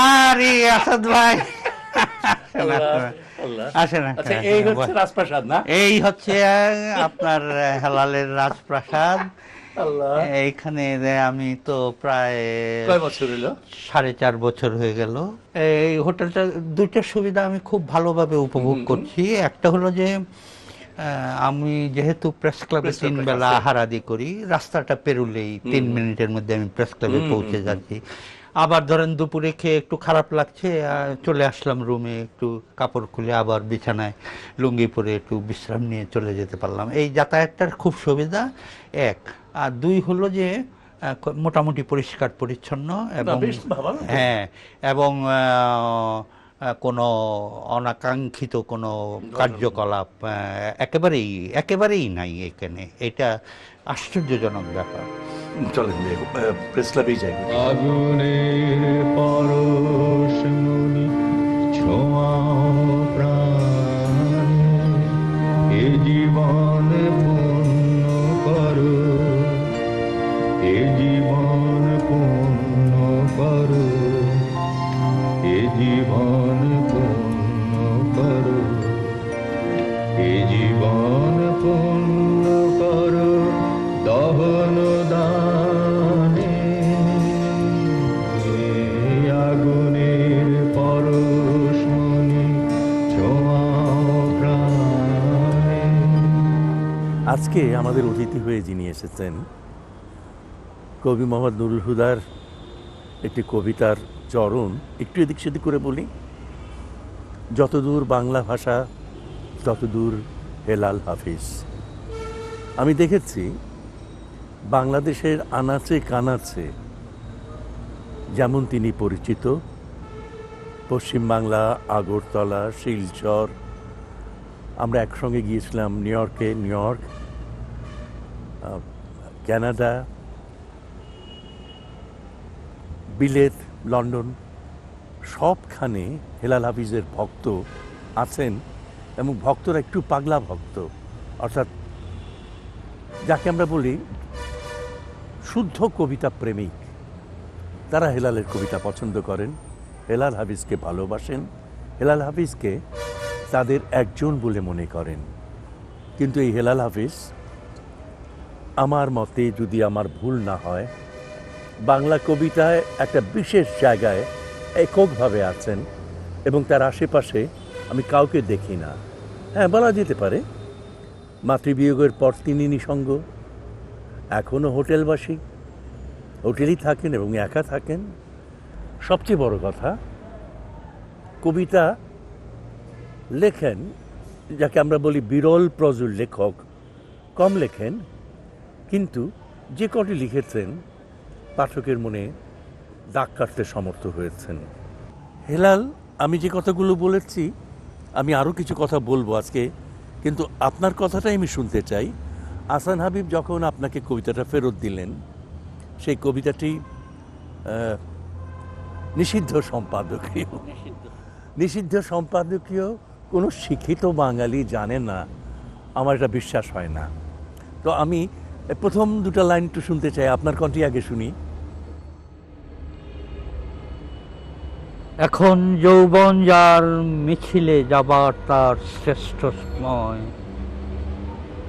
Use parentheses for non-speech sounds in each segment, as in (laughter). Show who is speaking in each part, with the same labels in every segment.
Speaker 1: আরে আসাদ ভাই। আসেন
Speaker 2: আচ্ছা এই হচ্ছে রাজপ্রাসাদ না?
Speaker 1: এই হচ্ছে আপনার হেলালের রাজপ্রাসাদ। এইখানে আমি তো প্রায়
Speaker 2: কয় বছর হলো?
Speaker 1: সাড়ে চার বছর হয়ে গেল। এই হোটেলটা দুইটা সুবিধা আমি খুব ভালোভাবে উপভোগ করছি। একটা হলো যে আমি যেহেতু প্রেস ক্লাবে তিন বেলা
Speaker 2: আহার
Speaker 1: আহারাদি করি রাস্তাটা পেরুলেই তিন মিনিটের মধ্যে আমি প্রেস ক্লাবে পৌঁছে যাচ্ছি। আবার ধরেন দুপুরে খেয়ে একটু খারাপ লাগছে চলে আসলাম রুমে একটু কাপড় খুলে আবার বিছানায় লুঙ্গি পরে একটু বিশ্রাম নিয়ে চলে যেতে পারলাম। এই যাতায়াতটার খুব সুবিধা এক। আর দুই হলো যে মোটামুটি পরিষ্কার পরিচ্ছন্ন এবং হ্যাঁ এবং কোনো অনাকাঙ্ক্ষিত কোনো কার্যকলাপ একেবারেই একেবারেই নাই এখানে। এটা আশ্চর্যজনক ব্যাপার।
Speaker 2: চলেন প্রেস ক্লাবেই যাই।
Speaker 3: আগুনের পরশমণি ছোঁয়া প্রাণ এ জীবন পূর্ণ করো এ জীবন পূর্ণ করো এ জীবন
Speaker 4: আজকে আমাদের অতিথি হয়ে যিনি এসেছেন, কবি মোহাম্মদ নুরুল হুদার একটি কবিতার চরণ, একটু এদিক সেদিক করে বলি। যতদূর বাংলা ভাষা, ততদূর হেলাল হাফিজ। আমি দেখেছি বাংলাদেশের আনাচে কানাচে যেমন তিনি পরিচিত, পশ্চিমবাংলা, আগরতলা, শিলচর, আমরা একসঙ্গে গিয়েছিলাম নিউ ইয়র্কে, নিউ ইয়র্ক কানাডা বিলেত লন্ডন সবখানে হেলাল হাফিজের ভক্ত আছেন এবং ভক্তরা একটু পাগলা ভক্ত। অর্থাৎ যাকে আমরা বলি শুদ্ধ কবিতা প্রেমিক। তারা হেলালের কবিতা পছন্দ করেন, হেলাল হাফিজকে ভালোবাসেন, হেলাল হাফিজকে তাদের একজন বলে মনে করেন। কিন্তু এই হেলাল হাফিজ আমার মতে যদি আমার ভুল না হয়, বাংলা কবিতায় একটা বিশেষ জায়গায় এককভাবে আছেন এবং তার আশেপাশে আমি কাউকে দেখি না। হ্যাঁ বলা যেতে পারে। মাতৃবিয়োগের পর তিনি নিঃসঙ্গ এখনও হোটেলবাসী, হোটেলেই থাকেন এবং একা থাকেন। সবচেয়ে বড় কথা, কবিতা লেখেন, যাকে আমরা বলি বিরল প্রজুর লেখক, কম লেখেন কিন্তু যে কটি লিখেছেন পাঠকের মনে দাগ কাটতে সমর্থ হয়েছেন। হেলাল আমি যে কথাগুলো বলেছি আমি আরও কিছু কথা বলব আজকে কিন্তু আপনার কথাটাই আমি শুনতে চাই। আসান হাবিব যখন আপনাকে কবিতাটা ফেরত দিলেন সেই কবিতাটি নিষিদ্ধ সম্পাদকীয়। নিষিদ্ধ সম্পাদকীয় কোনো শিক্ষিত বাঙালি জানে না আমার এটা বিশ্বাস হয় না। তো আমি প্রথম দুটো লাইন একটু শুনতে চাই, আপনার কণ্ঠে আগে শুনি।
Speaker 1: এখন যৌবন যার মিছিলে যাবার তার শ্রেষ্ঠ সময়।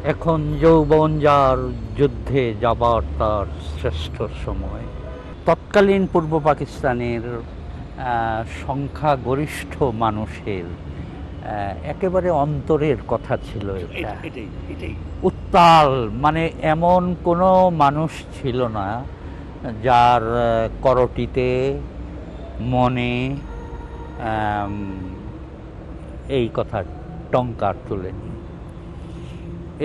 Speaker 1: এখন যৌবন যার যুদ্ধে যাবার তার শ্রেষ্ঠ সময়। তৎকালীন পূর্ব পাকিস্তানের সংখ্যাগরিষ্ঠ মানুষের একেবারে অন্তরের কথা ছিল এটা। উত্তাল মানে এমন কোনো মানুষ ছিল না যার করটিতে মনে এই কথা টঙ্কার তোলেনি।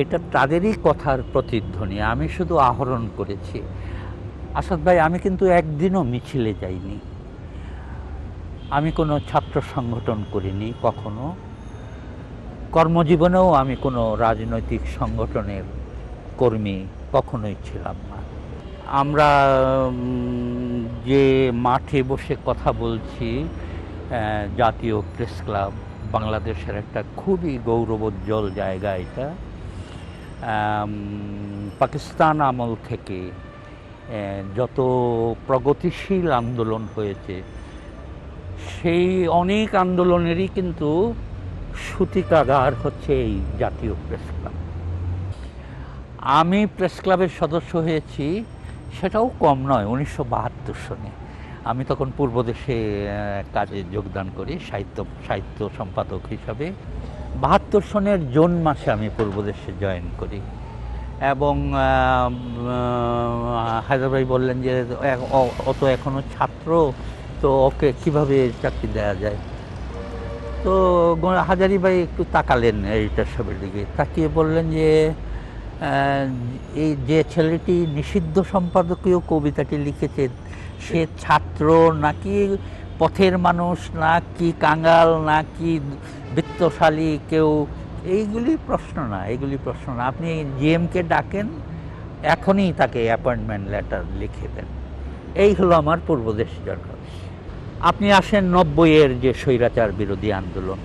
Speaker 1: এটা তাদেরই কথার প্রতিধ্বনি আমি শুধু আহরণ করেছি। আসাদ ভাই আমি কিন্তু একদিনও মিছিলে যাইনি। আমি কোনো ছাত্র সংগঠন করিনি কখনো। কর্মজীবনেও আমি কোনো রাজনৈতিক সংগঠনের কর্মী কখনোই ছিলাম না। আমরা যে মাঠে বসে কথা বলছি জাতীয় প্রেস ক্লাব, বাংলাদেশের একটা খুবই গৌরবোজ্জ্বল জায়গা এটা। পাকিস্তান আমল থেকে যত প্রগতিশীল আন্দোলন হয়েছে, সেই অনেক আন্দোলনেরই কিন্তু সূতিকাগার হচ্ছে এই জাতীয় প্রেস ক্লাব আমি প্রেস ক্লাবের সদস্য হয়েছি সেটাও কম নয় উনিশশো বাহাত্তর সনে। আমি তখন পূর্বদেশে আহ, কাজে যোগদান করি সাহিত্য সাহিত্য সম্পাদক হিসাবে। বাহাত্তর সনের জুন মাসে আমি পূর্বদেশে জয়েন করি। এবং আহ, আহ, হায়দার ভাই বললেন যে অত ও- ও তো এখনও ছাত্র তো ওকে কীভাবে চাকরি দেওয়া যায়? তো গো- হাজারি ভাই একটু তাকালেন এইটা সবের দিকে। তাকিয়ে বললেন যে এই যে ছেলেটি নিষিদ্ধ সম্পাদকীয় কবিতাটি লিখেছে, সে ছাত্র নাকি পথের মানুষ না কি কাঙ্গাল না কি বৃত্তশালী কেউ? এইগুলি প্রশ্ন না, এইগুলি প্রশ্ন না। আপনি জিএমকে ডাকেন, এখনই তাকে অ্যাপয়েন্টমেন্ট লেটার লিখে দেন। এই হলো আমার পূর্বদেশ দরকার আপনি আসেন নব্বইয়ের যে স্বৈরাচার বিরোধী আন্দোলন।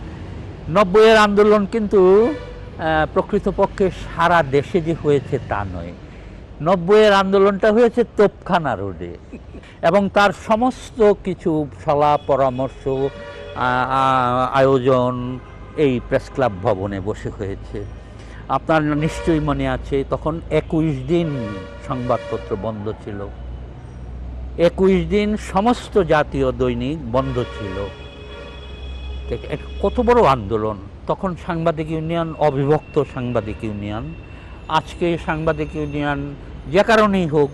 Speaker 1: নব্বইয়ের আন্দোলন কিন্তু প্রকৃতপক্ষে সারা দেশে যে হয়েছে তা নয়। নব্বইয়ের আন্দোলনটা হয়েছে তোপখানা রোডে এবং তার সমস্ত কিছু সলা পরামর্শ আয়োজন এই প্রেস ক্লাব ভবনে বসে হয়েছে। আপনার নিশ্চয়ই মনে আছে, তখন একুশ দিন সংবাদপত্র বন্ধ ছিল। একুশ দিন সমস্ত জাতীয় দৈনিক বন্ধ ছিল। কত বড় আন্দোলন। তখন সাংবাদিক ইউনিয়ন, অবিভক্ত সাংবাদিক ইউনিয়ন। আজকে সাংবাদিক ইউনিয়ন যে কারণেই হোক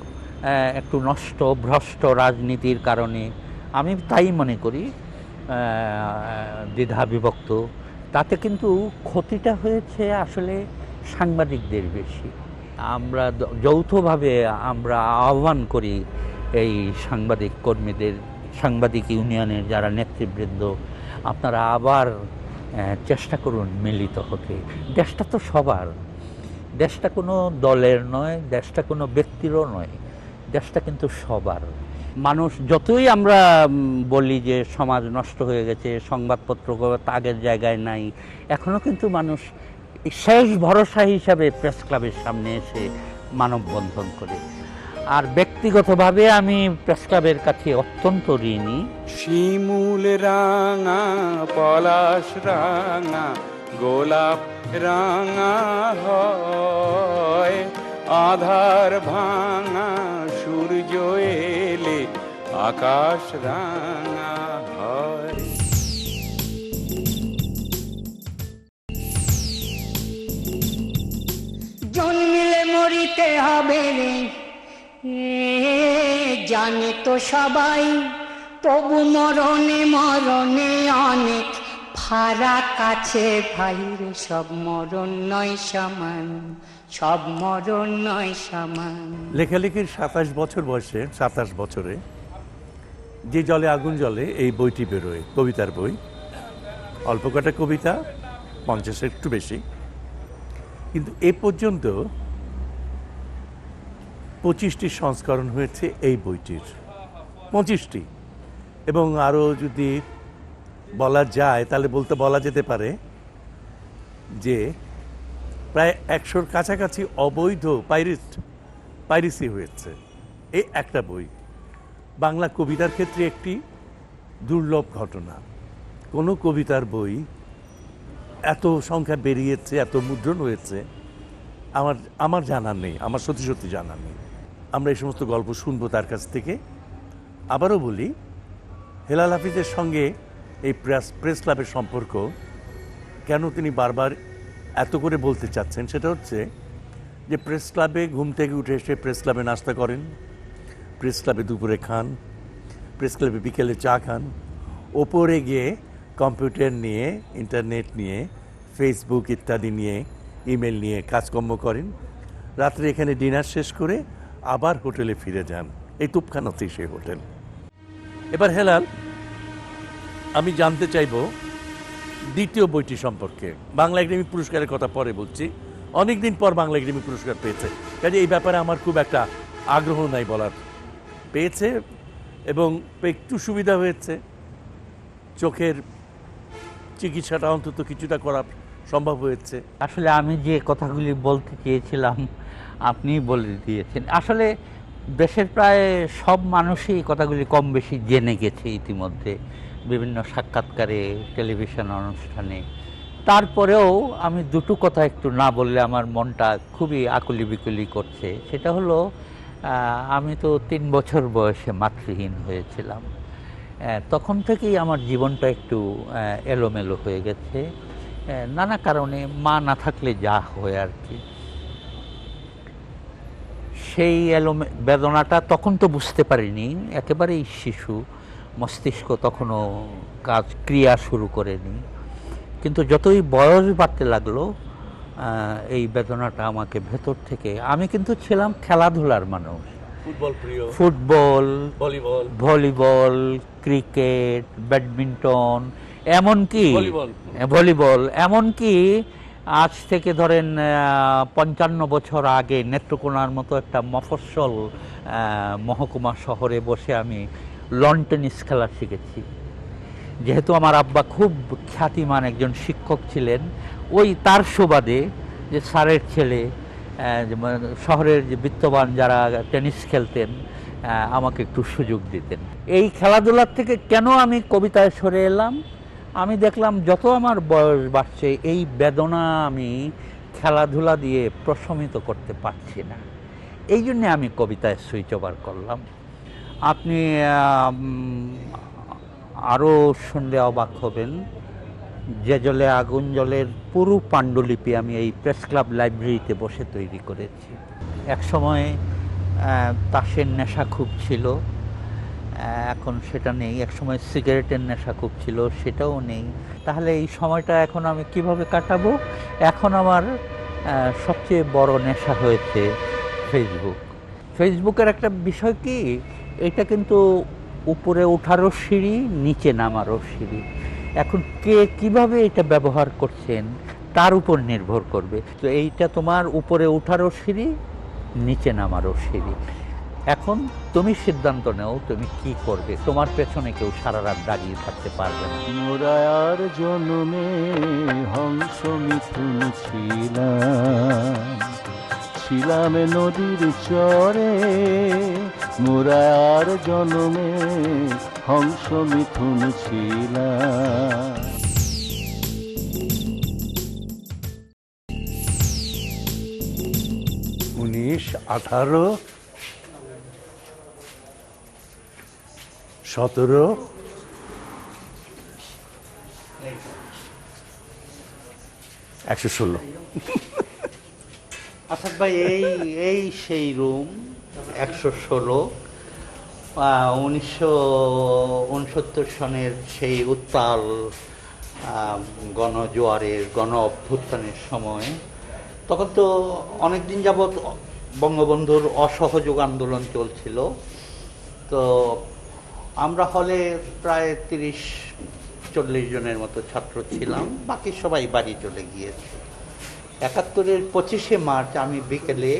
Speaker 1: একটু নষ্ট, ভ্রষ্ট রাজনীতির কারণে। আমি তাই মনে করি দ্বিধা বিভক্ত। তাতে কিন্তু ক্ষতিটা হয়েছে আসলে সাংবাদিকদের বেশি। আমরা যৌথভাবে আমরা আহ্বান করি এই সাংবাদিক কর্মীদের, সাংবাদিক ইউনিয়নের যারা নেতৃবৃন্দ, আপনারা আবার চেষ্টা করুন মিলিত হতে। দেশটা তো সবার। দেশটা কোনো দলের নয়, দেশটা কোনো ব্যক্তিরও নয়। দেশটা কিন্তু সবার। মানুষ যতই আমরা বলি যে সমাজ নষ্ট হয়ে গেছে, সংবাদপত্র আগের জায়গায় নাই এখনও কিন্তু মানুষ শেষ ভরসা হিসাবে প্রেস ক্লাবের সামনে এসে মানববন্ধন করে। আর ব্যক্তিগতভাবে আমি প্রেস ক্লাবের কাছে অত্যন্ত ঋণী।
Speaker 5: শিমুল রাঙা পলাশ রাঙা গোলাপ রাঙা হয়। আধার ভাঙা সূর্য এলে আকাশ রাঙা হয়।
Speaker 6: জন্মিলে মরিতে হবে রে। জানে তো সবাই, তবু মরণে মরণে অনেক ফারাক আছে ভাই রে, সব মরণ নয় সমান, সব মরণ নয় সমান।
Speaker 4: লেখালেখির সাতাশ বছর বয়সে, সাতাশ বছরে, যে জলে আগুন জলে এই বইটি বেরোয়, কবিতার বই। অল্প কটা কবিতা, পঞ্চাশের একটু বেশি। কিন্তু এ পর্যন্ত পঁচিশটি সংস্করণ হয়েছে এই বইটির। পঁচিশটি। এবং আরও যদি বলা যায়, তাহলে বলতে বলা যেতে পারে যে প্রায় একশোর কাছাকাছি অবৈধ পাইরিস্ট, পাইরিসি হয়েছে। এই একটা বই। বাংলা কবিতার ক্ষেত্রে একটি দুর্লভ ঘটনা। কোনো কবিতার বই এত সংখ্যা বেরিয়েছে, এত মুদ্রণ হয়েছে, আমার আমার জানার নেই, আমার সত্যি সত্যি জানার নেই। আমরা এই সমস্ত গল্প শুনব তার কাছ থেকে। আবারও বলি, হেলাল হাফিজের সঙ্গে এই প্রেস প্রেস ক্লাবের সম্পর্ক, কেন তিনি বারবার এত করে বলতে চাচ্ছেন সেটা হচ্ছে যে প্রেস ক্লাবে ঘুম থেকে উঠে এসে প্রেস ক্লাবে নাস্তা করেন, প্রেস ক্লাবে দুপুরে খান, প্রেস ক্লাবে বিকেলে চা খান, ওপরে গিয়ে কম্পিউটার নিয়ে, ইন্টারনেট নিয়ে, ফেসবুক ইত্যাদি নিয়ে, ইমেল নিয়ে কাজকর্ম করেন। রাত্রে এখানে ডিনার শেষ করে আবার হোটেলে ফিরে যান। এই তুপখানাতেই সেই হোটেল। এবার হেলাল, আমি জানতে চাইব দ্বিতীয় বইটি সম্পর্কে। বাংলা একাডেমি পুরস্কারের কথা পরে বলছি। অনেকদিন পর বাংলা একাডেমি পুরস্কার পেয়েছে। কাজে এই ব্যাপারে আমার খুব একটা আগ্রহ নাই বলার। পেয়েছে এবং একটু সুবিধা হয়েছে। চোখের চিকিৎসাটা অন্তত কিছুটা করা সম্ভব হয়েছে।
Speaker 1: আসলে আমি যে কথাগুলি বলতে চেয়েছিলাম আপনি বলে দিয়েছেন। আসলে দেশের প্রায় সব মানুষই এই কথাগুলি কম বেশি জেনে গেছে ইতিমধ্যে। বিভিন্ন সাক্ষাৎকারে, টেলিভিশন অনুষ্ঠানে। তারপরেও আমি দুটো কথা একটু না বললে আমার মনটা খুবই আকুলি বিকুলি করছে। সেটা হলো আমি তো তিন বছর বয়সে মাতৃহীন হয়েছিলাম। তখন থেকেই আমার জীবনটা একটু এলোমেলো হয়ে গেছে। নানা কারণে মা না থাকলে যা হয় আর কি। সেই বেদনাটা তখন তো বুঝতে পারিনি। একেবারেই শিশু মস্তিষ্ক তখনও কাজ ক্রিয়া শুরু করেনি। কিন্তু যতই বয়স বাড়তে লাগল এই বেদনাটা আমাকে ভেতর থেকে আমি কিন্তু ছিলাম খেলাধুলার মানুষ।
Speaker 4: ফুটবল প্রিয়।
Speaker 1: Football
Speaker 4: volleyball.
Speaker 1: Volleyball cricket badminton এমনকি
Speaker 4: ভলিবল।
Speaker 1: ভলিবল এমনকি আজ থেকে ধরেন পঞ্চান্ন বছর আগে নেত্রকোনার মতো একটা মফস্বল মহকুমা শহরে বসে আমি লন টেনিস খেলা শিখেছি। যেহেতু আমার আব্বা খুব খ্যাতিমান একজন শিক্ষক ছিলেন, ওই তার সুবাদে যে স্যারের ছেলে শহরের যে বিত্তবান যারা টেনিস খেলতেন আমাকে একটু সুযোগ দিতেন। এই খেলাধুলার থেকে কেন আমি কবিতায় সরে এলাম? আমি দেখলাম যত আমার বয়স বাড়ছে, এই বেদনা আমি খেলাধুলা দিয়ে প্রশমিত করতে পারছি না। এই জন্যে আমি কবিতায় সুইচ ওভার করলাম। আপনি আরও শুনলে অবাক হবেন। যে জলে আগুন জলের পুরো পাণ্ডুলিপি আমি এই প্রেস ক্লাব লাইব্রেরিতে বসে তৈরি করেছি। এক সময় তাসের নেশা খুব ছিল। এখন সেটা নেই। এক সময় সিগারেটের নেশা খুব ছিল, সেটাও নেই। তাহলে এই সময়টা এখন আমি কীভাবে কাটাবো? এখন আমার সবচেয়ে বড় নেশা হয়েছে ফেসবুক ফেসবুকের একটা বিষয় কি? এটা কিন্তু উপরে ওঠারও সিঁড়ি, নিচে নামারও সিঁড়ি। এখন কে কীভাবে এটা ব্যবহার করছেন? তার উপর নির্ভর করবে। তো এইটা তোমার উপরে ওঠারও সিঁড়ি, নিচে নামারও সিঁড়ি। এখন তুমি সিদ্ধান্ত নেও, তুমি কি করবে? তোমার পেছনে কেউ সারা রাত দাঁড়িয়ে থাকতে পারবে
Speaker 3: মোরায়ার জন্মে হংস মিথুন ছিলাম। ছিলাম নদীর চরে, মোরায়ার জন্মে হংস মিথুন ছিলাম।
Speaker 4: উনিশ আঠারো সতেরো। একশো ষোলো।
Speaker 1: আসাদ ভাই, এই এই সেই রুম একশো ষোলো উনিশশো উনসত্তর সনের সেই উত্তাল গণজোয়ারের, গণ অভ্যুত্থানের সময়, তখন তো অনেক দিন যাবৎ বঙ্গবন্ধুর অসহযোগ আন্দোলন চলছিল। তো আমরা হলে প্রায় তিরিশ, চল্লিশ জনের মতো ছাত্র ছিলাম। বাকি সবাই বাড়ি চলে গিয়েছে। একাত্তরের পঁচিশে মার্চ আমি বিকেলে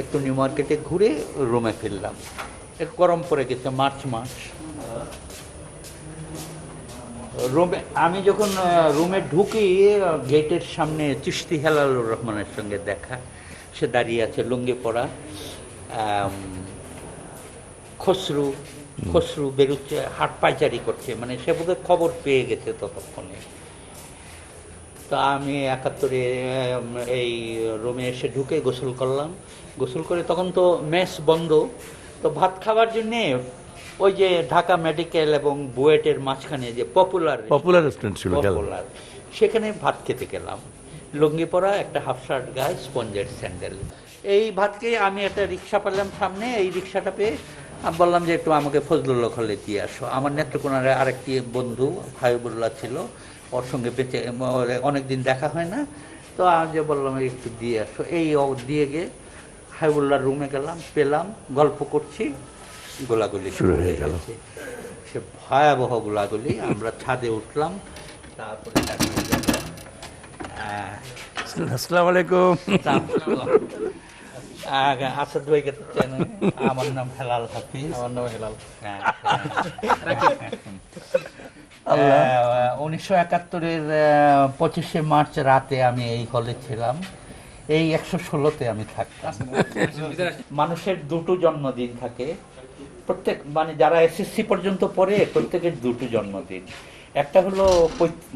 Speaker 1: একটু নিউ মার্কেটে ঘুরে রুমে ফিরলাম। একটু গরম পড়ে গেছে, মার্চ মাস। রুমে, আমি যখন রুমে ঢুকি, গেটের সামনে চিস্তি হেলালুর রহমানের সঙ্গে দেখা। সে দাঁড়িয়ে আছে লুঙ্গি পরা খসরু খসরু বেরোচ্ছে হাট পাইচারি করছে মানে সে বোধহয় খবর পেয়ে গেছে ততক্ষণে। তা আমি একাত্তরে এই রুমে এসে ঢুকে গোসল করলাম। গোসল করে তখন তো মেস বন্ধ। তো ভাত খাওয়ার জন্যে ওই যে ঢাকা মেডিকেল এবং বুয়েটের মাঝখানে যে পপুলার
Speaker 4: পপুলার রেস্টুরেন্ট ছিল
Speaker 1: পপুলার। সেখানে ভাত খেতে গেলাম। লুঙ্গি পরা একটা হাফ শার্ট গায়ে স্পঞ্জের স্যান্ডেল এই ভাতকে আমি একটা রিক্সা পেলাম সামনে এই রিক্সাটা পেয়ে আমি বললাম যে একটু আমাকে ফজলুল্লাহ হলে দিয়ে আসো। আমার নেত্রকোনার আরেকটি বন্ধু হাইবুল্লাহ ছিল ওর সঙ্গে বেঁচে অনেক দিন দেখা হয় না। তো আমি যে বললাম একটু দিয়ে আসো। এই দিয়ে গিয়ে হাইবুল্লাহর রুমে গেলাম পেলাম গল্প করছি গোলাগুলি
Speaker 4: শুরু হয়ে গেল।
Speaker 1: সে ভয়াবহ গোলাগুলি আমরা ছাদে উঠলাম তারপরে। আহ,
Speaker 4: আসসালামু আলাইকুম।
Speaker 1: আসাদ ভাইকে তো চেনেন। আমার নাম হেলাল হাফিজ। আমার নাম হেলাল। উনিশশো একাত্তরের পঁচিশে মার্চ রাতে আমি এই হলে ছিলাম। এই একশো ষোলোতে আমি থাকতাম। মানুষের দুটো জন্মদিন থাকে। প্রত্যেক মানে যারা এসএসসি পর্যন্ত পড়ে প্রত্যেকের দুটো জন্মদিন। একটা হলো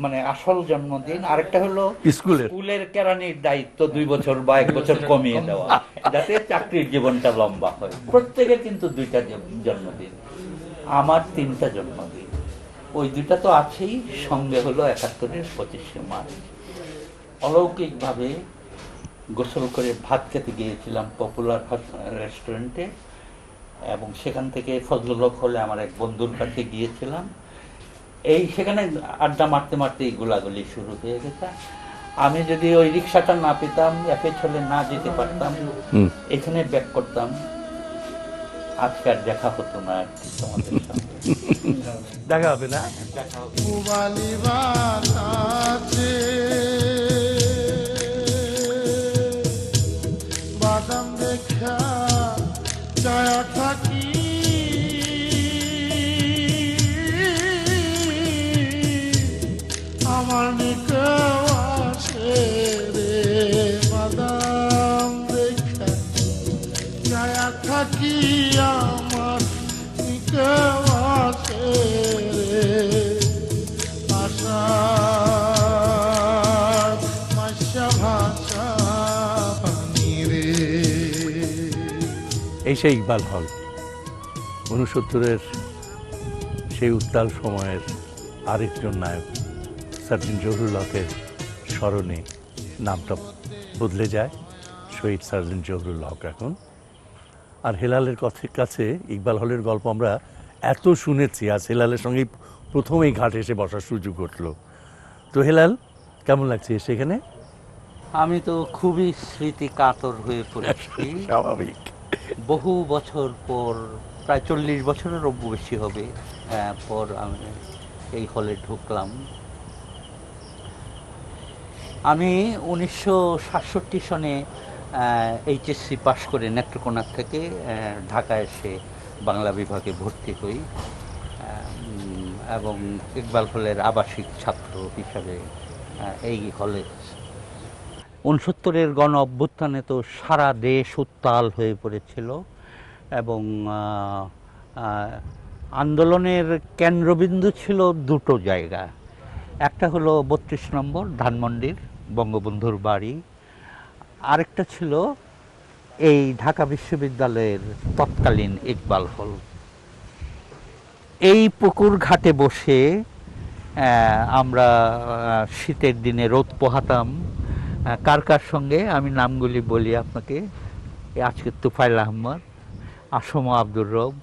Speaker 1: মানে আসল জন্মদিন আরেকটা হলো
Speaker 4: স্কুলের।
Speaker 1: স্কুলের কেরানির দায়িত্ব দুই বছর বা এক বছর কমিয়ে দেওয়া। যাতে চাকরির জীবনটা লম্বা হয়। প্রত্যেকের কিন্তু দুইটা জন্মদিন। আমার তিনটা জন্মদিন। ওই দুইটা তো আছেই সঙ্গে হলো একাত্তরের পঁচিশে মার্চ। অলৌকিকভাবে গোসল করে ভাত খেতে গিয়েছিলাম পপুলার রেস্টুরেন্টে এবং সেখান থেকে ফজলুলক হলে আমার এক বন্ধুর কাছে গিয়েছিলাম। এই সেখানে আড্ডা মারতে মারতে এই গোলাগুলি শুরু হয়ে গেছে। আমি যদি ওই রিক্সাটা না পেতাম এফে চলে না যেতে পারতাম এখানে ব্যাক করতাম আজকে আর দেখা হতো না আর কি তোমাদের সঙ্গে
Speaker 4: দেখা হবে না?
Speaker 7: পুবালি বাতাসে বাদাম দেখা ছায়া থাকি
Speaker 4: এই সেই ইকবাল হল উনসত্তরের সেই উত্তাল সময়ের আরেকজন নায়ক সার্জন জহুরুল হকের স্মরণে নামটা বদলে যায় শহীদ সার্জন জহুরুল হক এখন। আর হেলালের কথ- কাছে ইকবাল হলের গল্প আমরা এত শুনেছি আজ হেলালের সঙ্গেই প্রথমেই ঘাটে এসে বসার সুযোগ ঘটলো। তো হেলাল কেমন লাগছে সেখানে
Speaker 1: আমি তো খুবই স্মৃতি কাতর হয়ে পড়েছি। (laughs)
Speaker 4: স্বাভাবিক।
Speaker 1: বহু বছর পর প্রায় চল্লিশ বছরেরও বেশি হবে আহ, পর আমি এই হলে ঢুকলাম। আমি উনিশশো সাতষট্টি সনে এইচএসসি পাশ করে নেত্রকোনার থেকে আহ, ঢাকা এসে বাংলা বিভাগে ভর্তি হই। এবং ইকবাল হলের আবাসিক ছাত্র হিসাবে এই হলে উনসত্তরের গণ অভ্যুত্থানে তো সারা দেশ উত্তাল হয়ে পড়েছিল এবং আন্দোলনের কেন্দ্রবিন্দু ছিল দুটো জায়গা। একটা হলো বত্রিশ নম্বর ধানমন্ডির বঙ্গবন্ধুর বাড়ি। আরেকটা ছিল এই ঢাকা বিশ্ববিদ্যালয়ের তৎকালীন ইকবাল হল। এই পুকুর ঘাটে বসে আমরা শীতের দিনে রোদ পোহাতাম। কার কার সঙ্গে? আমি নামগুলি বলি আপনাকে। আজকে তুফাইল আহমদ আসম আব্দুর রব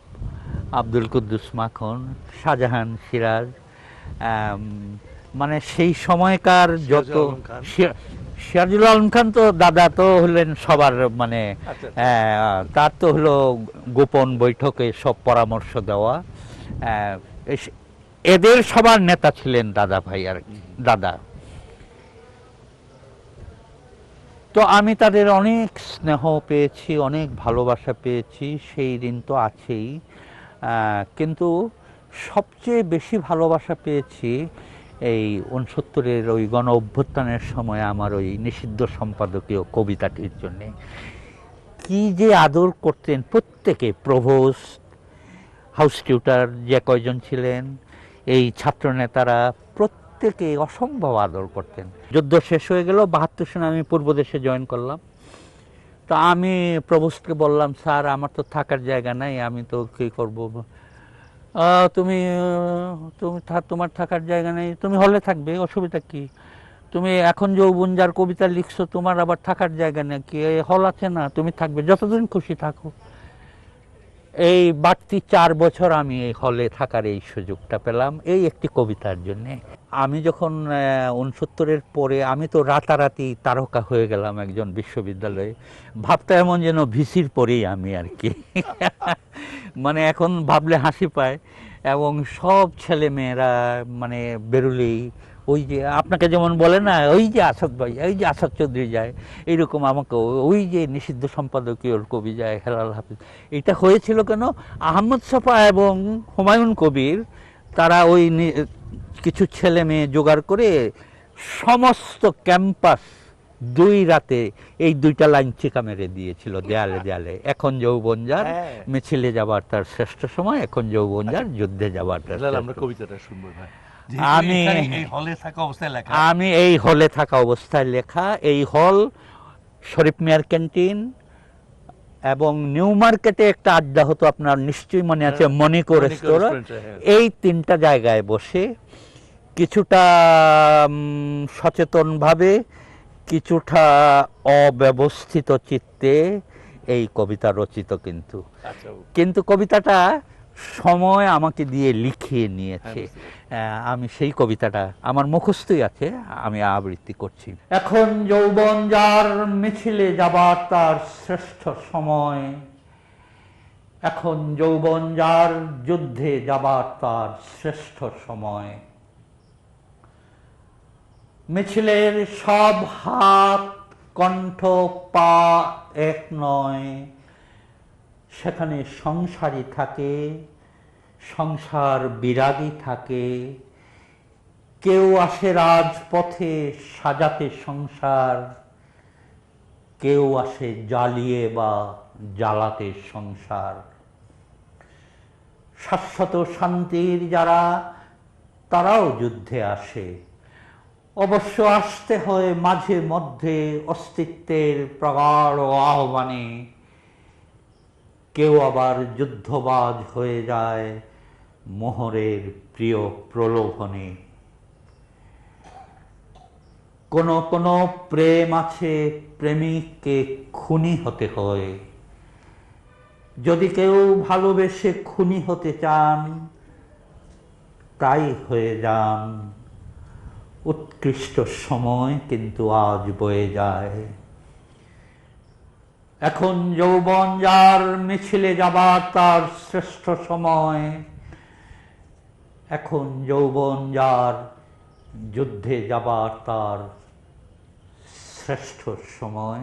Speaker 1: আব্দুল কুদ্দুস মাখন শাহজাহান সিরাজ মানে সেই সময়কার যত
Speaker 4: সিরাজুল আলম খান।
Speaker 1: তো দাদা তো হলেন সবার মানে
Speaker 4: আচ্ছা,
Speaker 1: তার তো হলো গোপন বৈঠকে সব পরামর্শ দেওয়া। এদের সবার নেতা ছিলেন দাদা ভাই আর দাদা। তো আমি তাদের অনেক স্নেহ পেয়েছি, অনেক ভালোবাসা পেয়েছি, সেই দিন তো আছেই। কিন্তু সবচেয়ে বেশি ভালোবাসা পেয়েছি এই উনসত্তরের ওই গণ অভ্যুত্থানের সময় আমার ওই নিষিদ্ধ সম্পাদকীয় কবিতাটির জন্যে। কি যে আদর করতেন প্রত্যেকে প্রভোস হাউস টিউটার যে কয়জন ছিলেন, এই ছাত্র নেতারা প্রত্যেকে অসম্ভব আদর করতেন। যুদ্ধ শেষ হয়ে গেল, বাহাত্তর সনে আমি পূর্ব দেশে জয়েন করলাম। তো আমি প্রভোস্টকে বললাম, স্যার, আমার তো থাকার জায়গা নাই, আমি তো কী করব? তুমি তুমি তোমার থাকার জায়গা নেই, তুমি হলে থাকবে, অসুবিধা কি? তুমি এখন যৌবন যার কবিতা লিখছো, তোমার আবার থাকার জায়গা নেই, কি এই হল আছে না, তুমি থাকবে, যতদিন খুশি থাকো। এই বাড়তি চার বছর আমি এই হলে থাকার এই সুযোগটা পেলাম, এই একটি কবিতার জন্যে। আমি যখন উনসত্তরের পরে আমি তো রাতারাতি তারকা হয়ে গেলাম একজন বিশ্ববিদ্যালয়ে, ভাবতে এমন যেন ভিসির পরেই আমি আর কি। (laughs) মানে এখন ভাবলে হাসি পায় এবং সব ছেলে মেয়েরা মানে বেরোলেই ওই যে আপনাকে যেমন বলে না ওই যে আসাদ ভাই ওই যে আসাদ চৌধুরী যায় এইরকম আমাকে ওই যে নিষিদ্ধ সম্পাদকীয় কবি যায় হেলাল হাফিজ। এটা হয়েছিল কেন? আহমদ সফা এবং হুমায়ুন কবির তারা ওই কিছু ছেলে মেয়ে জোগাড় করে সমস্ত ক্যাম্পাস দুই রাতে এই দুইটা লাইন চিকা মেরে দিয়েছিল দেয়ালে দেয়ালে। এখন যৌবন
Speaker 2: যার
Speaker 1: মিছিলে যাবার তার শ্রেষ্ঠ সময় এখন যৌবন যার যুদ্ধে যাবার তার
Speaker 2: আমরা কবিতাটা শুনব ভাই
Speaker 1: আমি-
Speaker 2: এই হলে থাকা অবস্থায় লেখা।
Speaker 1: আমি এই হলে থাকা অবস্থায় লেখা। এই হল শরীফ মিয়ার ক্যান্টিন এবং নিউ মার্কেটে একটা আড্ডা হতো আপনার নিশ্চয়ই মনে আছে
Speaker 2: হ্যাঁ,
Speaker 1: মনিকো
Speaker 2: মনিকো
Speaker 1: রেস্তোরাঁ।
Speaker 2: হ্যাঁ।
Speaker 1: এই তিনটা জায়গায় বসে কিছুটা সচেতনভাবে কিছুটা অব্যবস্থিত চিত্তে এই কবিতা রচিত কিন্তু।
Speaker 2: আচ্ছা।
Speaker 1: কিন্তু কবিতাটা সময় আমাকে দিয়ে লিখিয়ে নিয়েছে।
Speaker 2: হ্যাঁ,
Speaker 1: আমি সেই কবিতাটা আমার মুখস্থই আছে আমি আবৃত্তি করছি। এখন যৌবন যার মিছিলে যাবার তার শ্রেষ্ঠ সময়। এখন যৌবন যার যুদ্ধে যাবার তার শ্রেষ্ঠ সময়। মিছিলের সব হাত কণ্ঠ পা এক নয়। সেখানে সংসারী থাকে, সংসার বিরাগী থাকে। কেউ আসে রাজপথে সাজাতে সংসার, কেউ আসে জ্বালিয়ে বা জ্বালাতে সংসার। শাশ্বত শান্তির যারা, তারাও যুদ্ধে আসে। অবশ্য আসতে হয় মাঝে মধ্যে অস্তিত্বের প্রগাঢ় আহ্বানে। কেউ আবার যুদ্ধবাজ হয়ে যায় মোহরের প্রিয় প্রলোভনে। কোন কোন প্রেম আছে, প্রেমিককে খুনি হতে হয়। যদি কেউ ভালোবেসে খুনি হতে চান, তাই হয়ে যান। উৎকৃষ্ট সময় কিন্তু আজ বয়ে যায়। এখন যৌবন যার মিছিলে যাবার তার শ্রেষ্ঠ সময়। এখন যৌবন যার যুদ্ধে যাবার তার শ্রেষ্ঠ সময়।